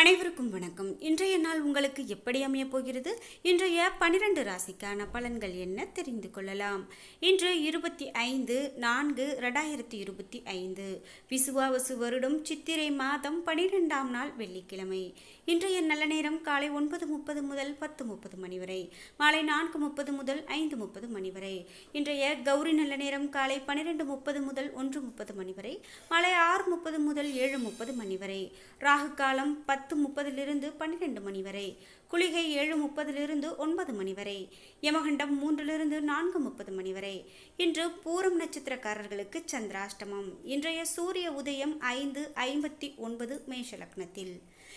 அனைவருக்கும் வணக்கம். இன்றைய நாள் உங்களுக்கு எப்படி அமையப் போகிறது? இன்றைய பனிரெண்டு ராசிக்கான பலன்கள் என்ன தெரிந்து கொள்ளலாம். இன்று இருபத்தி ஐந்து நான்கு ரெண்டாயிரத்தி இருபத்தி ஐந்து. விசுவாவசு வருடம் சித்திரை மாதம் பனிரெண்டாம் நாள் வெள்ளிக்கிழமை. இன்றைய நல்ல நேரம் காலை ஒன்பது முப்பது முதல் பத்து முப்பது மணி வரை. மாலை நான்கு முப்பது முதல் ஐந்து முப்பது மணி வரை. இன்றைய கௌரி நல்ல நேரம் காலை பனிரெண்டு முப்பது முதல் ஒன்று முப்பது மணி வரை. மாலை ஆறு முப்பது முதல் ஏழு முப்பது மணி வரை. ராகு காலம் பத்து முப்பதிலிருந்து பன்னிரெண்டு மணி வரை குளிகை ஏழு முப்பதிலிருந்து ஒன்பது மணி வரை யமகண்டம் மூன்றிலிருந்து நான்கு முப்பது மணி வரை இன்று பூரம் நட்சத்திரக்காரர்களுக்கு சந்திராஷ்டமம். இன்றைய சூரிய உதயம் ஐந்து ஐம்பத்தி ஒன்பது மேஷ லக்னத்தில்.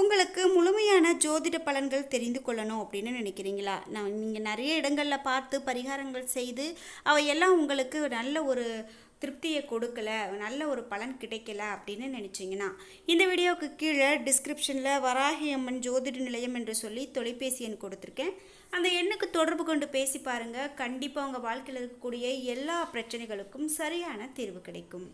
உங்களுக்கு முழுமையான ஜோதிட பலன்கள் தெரிந்து கொள்ளணும் அப்படின்னு நினைக்கிறீங்களா? நான் நீங்கள் நிறைய இடங்களில் பார்த்து பரிகாரங்கள் செய்து அவையெல்லாம் உங்களுக்கு நல்ல ஒரு திருப்தியை கொடுக்கல நல்ல ஒரு பலன் கிடைக்கல அப்படின்னு நினச்சிங்கன்னா இந்த வீடியோவுக்கு கீழே டிஸ்கிரிப்ஷனில் வராகி அம்மன் ஜோதிட நிலையம் என்று சொல்லி தொலைபேசி எண் கொடுத்துருக்கேன். அந்த எண்ணுக்கு தொடர்பு கொண்டு பேசி பாருங்கள் கண்டிப்பாக உங்கள் வாழ்க்கையில் இருக்கக்கூடிய எல்லா பிரச்சனைகளுக்கும் சரியான தீர்வு கிடைக்கும்.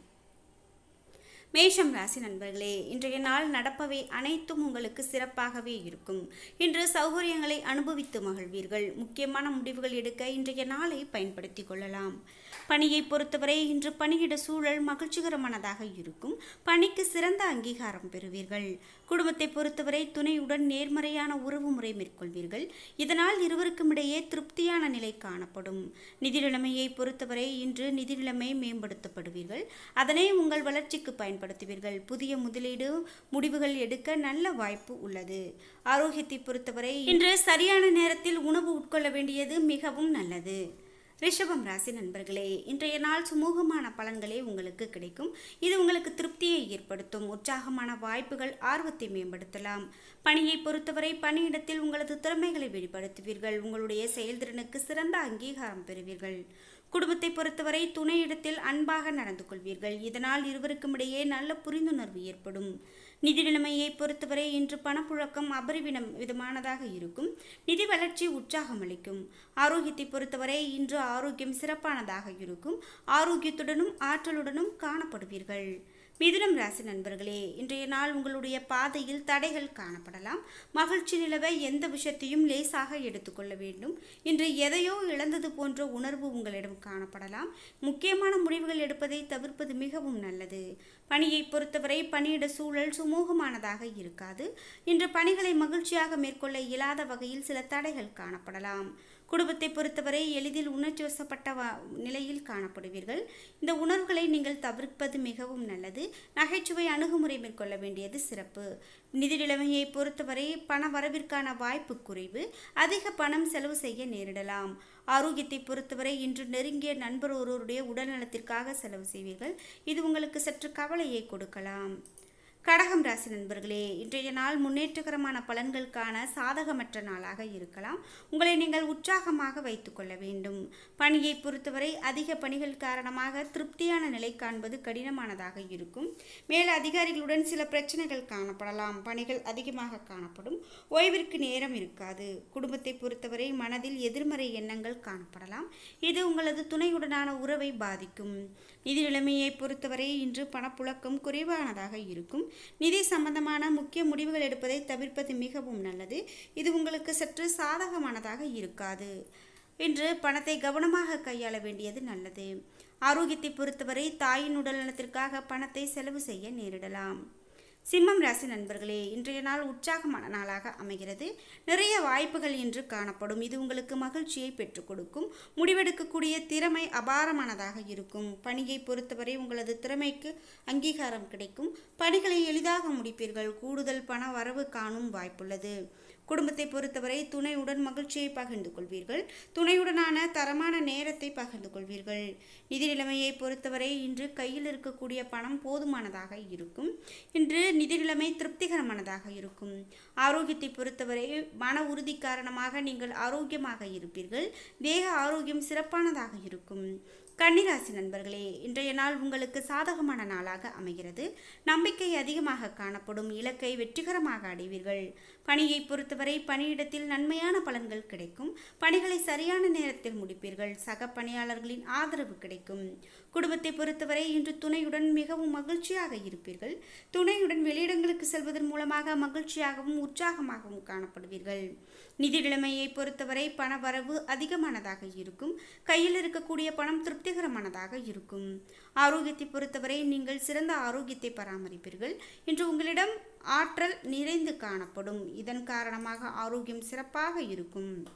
மேஷம் ராசி நண்பர்களே இன்றைய நாள் நடப்பவை அனைத்தும் உங்களுக்கு சிறப்பாகவே இருக்கும். இன்று சௌகரியங்களை அனுபவித்து மகிழ்வீர்கள். முக்கியமான முடிவுகள் எடுக்க இன்றைய நாளை பயன்படுத்திக் கொள்ளலாம். பணியை பொறுத்தவரை இன்று பணியிட சூழல் மகிழ்ச்சிகரமானதாக இருக்கும். பணிக்கு சிறந்த அங்கீகாரம் பெறுவீர்கள். குடும்பத்தை பொறுத்தவரை துணையுடன் நேர்மறையான உறவு முறை மேற்கொள்வீர்கள். இதனால் இருவருக்கும் இடையே திருப்தியான நிலை காணப்படும். நிதி நிலைமையை பொறுத்தவரை இன்று நிதி நிலைமை மேம்படுத்தப்படுவீர்கள். அதனை உங்கள் வளர்ச்சிக்கு பயன்படுத்துவீர்கள். புதிய முதலீடு முடிவுகள் எடுக்க நல்ல வாய்ப்பு உள்ளது. ஆரோக்கியத்தை பொறுத்தவரை இன்று சரியான நேரத்தில் உணவு உட்கொள்ள வேண்டியது மிகவும் நல்லது. ரிஷபம் ராசி நண்பர்களே இன்றைய நாள் சுமூகமான பலன்களே உங்களுக்கு கிடைக்கும். இது உங்களுக்கு திருப்தியை ஏற்படுத்தும். உற்சாகமான வாய்ப்புகள் ஆர்வத்தை மேம்படுத்தலாம். பணியை பொறுத்தவரை பணியிடத்தில் உங்களது திறமைகளை வெளிப்படுத்துவீர்கள். உங்களுடைய செயல்திறனுக்கு சிறந்த அங்கீகாரம் பெறுவீர்கள். குடும்பத்தை பொறுத்தவரை துணையிடத்தில் அன்பாக நடந்து கொள்வீர்கள். இதனால் இருவருக்கும் இடையே நல்ல புரிந்துணர்வு ஏற்படும். நிதி நிலைமையை பொறுத்தவரை இன்று பணப்புழக்கம் அபரிவினம் விதமானதாக இருக்கும். நிதி வளர்ச்சி உற்சாகம் அளிக்கும். ஆரோக்கியத்தை பொறுத்தவரை இன்று ஆரோக்கியம் சிறப்பானதாக இருக்கும். ஆரோக்கியத்துடனும் ஆற்றலுடனும் காணப்படுவீர்கள். மிதுனம் ராசி நண்பர்களே இன்றைய நாள் உங்களுடைய பாதையில் தடைகள் காணப்படலாம். மகிழ்ச்சி நிலவை எந்த விஷயத்தையும் லேசாக எடுத்துக்கொள்ள வேண்டும். இன்று எதையோ இழந்தது போன்ற உணர்வு உங்களிடம் காணப்படலாம். முக்கியமான முடிவுகள் எடுப்பதை தவிர்ப்பது மிகவும் நல்லது. பணியை பொறுத்தவரை பணியிட சூழல் சுமூகமானதாக இருக்காது. இன்று பணிகளை மகிழ்ச்சியாக மேற்கொள்ள இயலாத வகையில் சில தடைகள் காணப்படலாம். குடும்பத்தை பொறுத்தவரை எளிதில் உணர்ச்சி வசப்பட்ட நிலையில் காணப்படுவீர்கள். இந்த உணர்வுகளை நீங்கள் தவிர்ப்பது மிகவும் நல்லது. நகைச்சுவை அணுகுமுறை மேற்கொள்ள வேண்டியது சிறப்பு. நிதி நிலைமையை பொறுத்தவரை பண வரவிற்கான வாய்ப்பு குறைவு. அதிக பணம் செலவு செய்ய நேரிடலாம். ஆரோக்கியத்தை பொறுத்தவரை இன்று நெருங்கிய நண்பர் ஒருவருடைய உடல்நலத்திற்காக செலவு செய்வீர்கள். இது உங்களுக்கு சற்று கவலையை கொடுக்கலாம். கடகம் ராசி நண்பர்களே இன்றைய நாள் முன்னேற்றகரமான பலன்களுக்கான சாதகமற்ற நாளாக இருக்கலாம். உங்களை நீங்கள் உற்சாகமாக வைத்துக்கொள்ள வேண்டும். பணியை பொறுத்தவரை அதிக பணிகள் காரணமாக திருப்தியான நிலை காண்பது கடினமானதாக இருக்கும். மேல் அதிகாரிகளுடன் சில பிரச்சனைகள் காணப்படலாம். பணிகள் அதிகமாக காணப்படும். ஓய்விற்கு நேரம் இருக்காது. குடும்பத்தை பொறுத்தவரை மனதில் எதிர்மறை எண்ணங்கள் காணப்படலாம். இது உங்களது துணையுடனான உறவை பாதிக்கும். நிதி நிலைமையை பொறுத்தவரை இன்று பணப்புழக்கம் குறைவானதாக இருக்கும். நிதி சம்பந்தமான முக்கிய முடிவுகள் எடுப்பதை தவிர்ப்பது மிகவும் நல்லது. இது உங்களுக்கு சற்று சாதகமானதாக இருக்காது. இன்று பணத்தை கவனமாக கையாள வேண்டியது நல்லது. ஆரோக்கியத்தை பொறுத்தவரை தாயின் உடல் நலத்திற்காக பணத்தை செலவு செய்ய நேரிடலாம். சிம்மம் ராசி நண்பர்களே இன்றைய நாள் உற்சாகமான நாளாக அமைகிறது. நிறைய வாய்ப்புகள் இன்று காணப்படும். இது உங்களுக்கு மகிழ்ச்சியை பெற்றுக் கொடுக்கும். முடிவெடுக்கக்கூடிய திறமை அபாரமானதாக இருக்கும். பணியை பொறுத்தவரை உங்களது திறமைக்கு அங்கீகாரம் கிடைக்கும். பணிகளை எளிதாக முடிப்பீர்கள். கூடுதல் பண வரவு காணும் வாய்ப்புள்ளது. குடும்பத்தை பொறுத்தவரை துணையுடன் மகிழ்ச்சியை பகிர்ந்து கொள்வீர்கள். துணையுடனான தரமான நேரத்தை பகிர்ந்து கொள்வீர்கள். நிதி நிலைமையை பொறுத்தவரை இன்று கையில் இருக்கக்கூடிய பணம் போதுமானதாக இருக்கும். இன்று நிதி நிலைமை திருப்திகரமானதாக இருக்கும். ஆரோக்கியத்தை பொறுத்தவரை மன உறுதி காரணமாக நீங்கள் ஆரோக்கியமாக இருப்பீர்கள். தேக ஆரோக்கியம் சிறப்பானதாக இருக்கும். கன்னிராசி நண்பர்களே இன்றைய நாள் உங்களுக்கு சாதகமான நாளாக அமைகிறது. நம்பிக்கை அதிகமாக காணப்படும். இலக்கை வெற்றிகரமாக அடைவீர்கள். பணியை பொறுத்தவரை பணியிடத்தில் நன்மையான பலன்கள் கிடைக்கும். பணிகளை சரியான நேரத்தில் முடிப்பீர்கள். சக பணியாளர்களின் ஆதரவு கிடைக்கும். குடும்பத்தை பொறுத்தவரை இன்று துணையுடன் மிகவும் மகிழ்ச்சியாக இருப்பீர்கள். துணையுடன் வெளியிடங்களுக்கு செல்வதன் மூலமாக மகிழ்ச்சியாகவும் உற்சாகமாகவும் காணப்படுவீர்கள். நிதி நிலைமையை பொறுத்தவரை பண வரவு அதிகமானதாக இருக்கும். கையில் இருக்கக்கூடிய பணம் திருப்திகரமானதாக இருக்கும். ஆரோக்கியத்தை பொறுத்தவரை நீங்கள் சிறந்த ஆரோக்கியத்தை பராமரிப்பீர்கள். இன்று உங்களிடம் ஆற்றல் நிறைந்து காணப்படும். இதன் காரணமாக ஆரோக்கியம் சிறப்பாக இருக்கும்.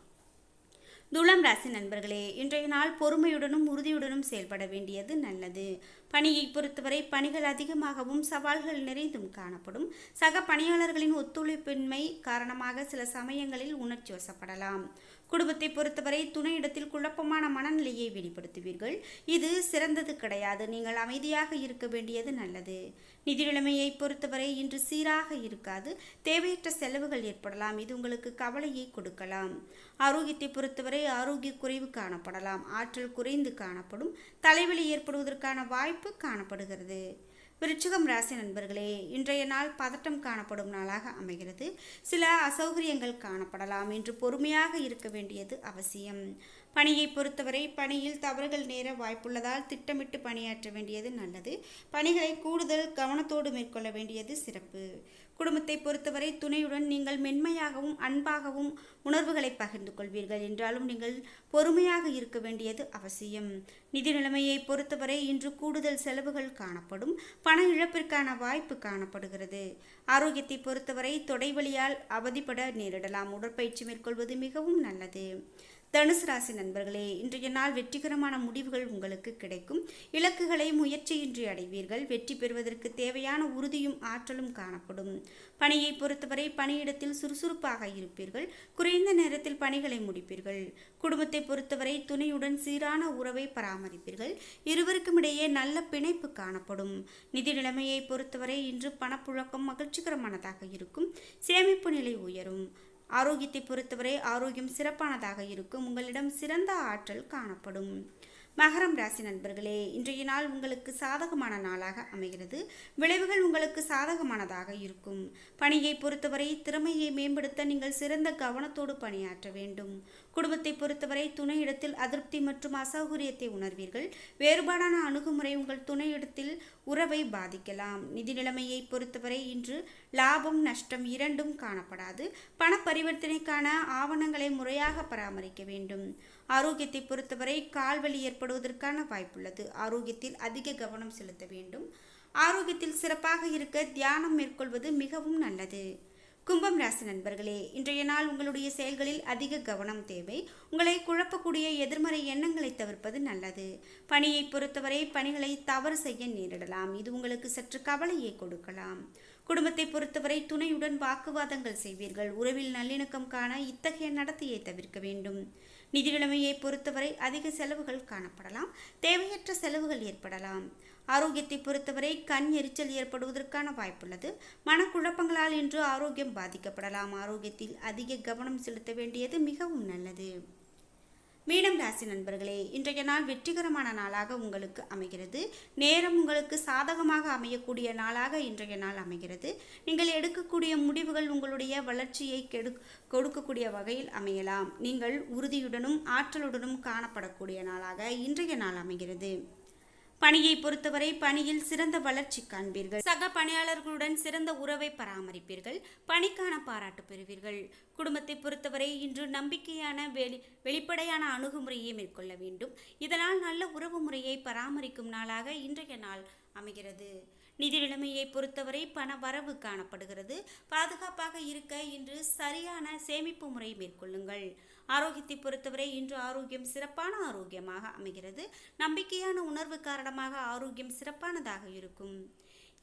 துளம் ராசி நண்பர்களே இன்றைய நாள் பொறுமையுடனும் உறுதியுடனும் செயல்பட வேண்டியது நல்லது. பணியை பொறுத்தவரை பணிகள் அதிகமாகவும் சவால்கள் நிறைந்தும் காணப்படும். சக பணியாளர்களின் ஒத்துழைப்பின்மை காரணமாக சில சமயங்களில் உணர்ச்சி வசப்படலாம். குடும்பத்தை பொறுத்தவரை துணையிடத்தில் குழப்பமான மனநிலையை வெளிப்படுத்துவீர்கள். இது சிறந்தது கிடையாது. நீங்கள் அமைதியாக இருக்க வேண்டியது நல்லது. நிதி நிலைமையை பொறுத்தவரை இன்று சீராக இருக்காது. தேவையற்ற செலவுகள் ஏற்படலாம். இது உங்களுக்கு கவலையை கொடுக்கலாம். ஆரோக்கியத்தை பொறுத்தவரை ஆரோக்கிய குறைவு காணப்படலாம். ஆற்றல் குறைந்து காணப்படும். தலைவலி ஏற்படுவதற்கான வாய்ப்பு காணப்படுகிறது. விருச்சிகம் ராசி நண்பர்களே இன்றைய நாள் பதட்டம் காணப்படும் நாளாக அமைகிறது. சில அசௌகரியங்கள் காணப்படலாம் என்று பொறுமையாக இருக்க வேண்டியது அவசியம். பணியை பொறுத்தவரை பணியில் தவறுகள் நேர வாய்ப்புள்ளதால் திட்டமிட்டு பணியாற்ற வேண்டியது நல்லது. பணிகளை கூடுதல் கவனத்தோடு மேற்கொள்ள வேண்டியது சிறப்பு. குடும்பத்தை பொறுத்தவரை துணையுடன் நீங்கள் மென்மையாகவும் அன்பாகவும் உணர்வுகளை பகிர்ந்து கொள்வீர்கள் என்றாலும் நீங்கள் பொறுமையாக இருக்க வேண்டியது அவசியம். நிதி நிலைமையை பொறுத்தவரை இன்று கூடுதல் செலவுகள் காணப்படும் பண இழப்பிற்கான வாய்ப்பு காணப்படுகிறது. ஆரோக்கியத்தை பொறுத்தவரை தொடைவழியால் அவதிப்பட நேரிடலாம். உடற்பயிற்சி மேற்கொள்வது மிகவும் நல்லது. தனுசு ராசி நண்பர்களே இன்றைய நாள் வெற்றிகரமான முடிவுகள் உங்களுக்கு கிடைக்கும். இலக்குகளை முயற்சியின்றி அடைவீர்கள். வெற்றி பெறுவதற்கு தேவையான உறுதியும் ஆற்றலும் காணப்படும். பணியை பொறுத்தவரை பணியிடத்தில் சுறுசுறுப்பாக இருப்பீர்கள். குறைந்த நேரத்தில் பணிகளை முடிப்பீர்கள். குடும்பத்தை பொறுத்தவரை துணையுடன் சீரான உறவை பராமரிப்பீர்கள். இருவருக்கும் இடையே நல்ல பிணைப்பு காணப்படும். நிதி நிலைமையை பொறுத்தவரை இன்று பணப்புழக்கம் மகிழ்ச்சிகரமானதாக இருக்கும். சேமிப்பு நிலை உயரும். ஆரோக்கியத்தை பொறுத்தவரை ஆரோக்கியம் சிறப்பானதாக இருக்கும். உங்களிடம் சிறந்த ஆற்றல் காணப்படும். மகரம் ராசி நண்பர்களே இன்றைய நாள் உங்களுக்கு சாதகமான நாளாக அமைகிறது. விளைவுகள் உங்களுக்கு சாதகமானதாக இருக்கும். பணியை பொறுத்தவரை திறமையை மேம்படுத்த நீங்கள் சிறந்த கவனத்தோடு பணியாற்ற வேண்டும். குடும்பத்தை பொறுத்தவரை துணையிடத்தில் அதிருப்தி மற்றும் அசௌகரியத்தை உணர்வீர்கள். வேறுபாடான அணுகுமுறை உங்கள் துணையிடத்தில் உறவை பாதிக்கலாம். நிதி நிலைமையை பொறுத்தவரை இன்று லாபம் நஷ்டம் இரண்டும் காணப்படாது. பண பரிவர்த்தனைக்கான ஆவணங்களை முறையாக பராமரிக்க வேண்டும். ஆரோக்கியத்தை பொறுத்தவரை கால்வலி ஏற்படுவதற்கான வாய்ப்புள்ளது. ஆரோக்கியத்தில் அதிக கவனம் செலுத்த வேண்டும். ஆரோக்கியத்தில் சிறப்பாக இருக்க தியானம் மேற்கொள்வது மிகவும் நல்லது. கும்பம் ராசி நண்பர்களே இன்றைய நாள் உங்களுடைய செயல்களில் அதிக கவனம் தேவை. உங்களை குழப்பக்கூடிய எதிர்மறை எண்ணங்களை தவிர்ப்பது நல்லது. பணியை பொறுத்தவரை பணிகளை தவறு செய்ய நேரிடலாம். இது உங்களுக்கு சற்று கவலையை கொடுக்கலாம். குடும்பத்தை பொறுத்தவரை துணையுடன் வாக்குவாதங்கள் செய்வீர்கள். உறவில் நல்லிணக்கம் காண இத்தகைய நடத்தையை தவிர்க்க வேண்டும். நிதி நிலைமையை பொறுத்தவரை அதிக செலவுகள் காணப்படலாம். தேவையற்ற செலவுகள் ஏற்படலாம். ஆரோக்கியத்தை பொறுத்தவரை கண் எரிச்சல் ஏற்படுவதற்கான வாய்ப்புள்ளது. மனக்குழப்பங்களால் இன்று ஆரோக்கியம் பாதிக்கப்படலாம். ஆரோக்கியத்தில் அதிக கவனம் செலுத்த வேண்டியது மிகவும் நல்லது. மீனம் ராசி நண்பர்களே இன்றைய நாள் வெற்றிகரமான நாளாக உங்களுக்கு அமைகிறது. நேரம் உங்களுக்கு சாதகமாக அமையக்கூடிய நாளாக இன்றைய நாள் அமைகிறது. நீங்கள் எடுக்கக்கூடிய முடிவுகள் உங்களுடைய வளர்ச்சியை கெடு கொடுக்கக்கூடிய வகையில் அமையலாம். நீங்கள் உறுதியுடனும் ஆற்றலுடனும் காணப்படக்கூடிய நாளாக இன்றைய நாள் அமைகிறது. பணியை பொறுத்தவரை பணியில் சிறந்த வளர்ச்சி காண்பீர்கள். சக பணியாளர்களுடன் சிறந்த உறவை பராமரிப்பீர்கள். பணிக்கான பாராட்டு பெறுவீர்கள். குடும்பத்தை பொறுத்தவரை இன்று நம்பிக்கையான வெளி வெளிப்படையான அணுகுமுறையை மேற்கொள்ள வேண்டும். இதனால் நல்ல உறவு முறையை பராமரிக்கும் நாளாக இன்றைய நாள் அமைகிறது. நிதி நிலைமையை பொறுத்தவரை பண வரவு காணப்படுகிறது. பாதுகாப்பாக இருக்க இன்று சரியான சேமிப்பு முறை மேற்கொள்ளுங்கள். ஆரோக்கியத்தை பொறுத்தவரை இன்று ஆரோக்கியம் சிறப்பான ஆரோக்கியமாக அமைகிறது. நம்பிக்கையான உணர்வு காரணமாக ஆரோக்கியம் சிறப்பானதாக இருக்கும்.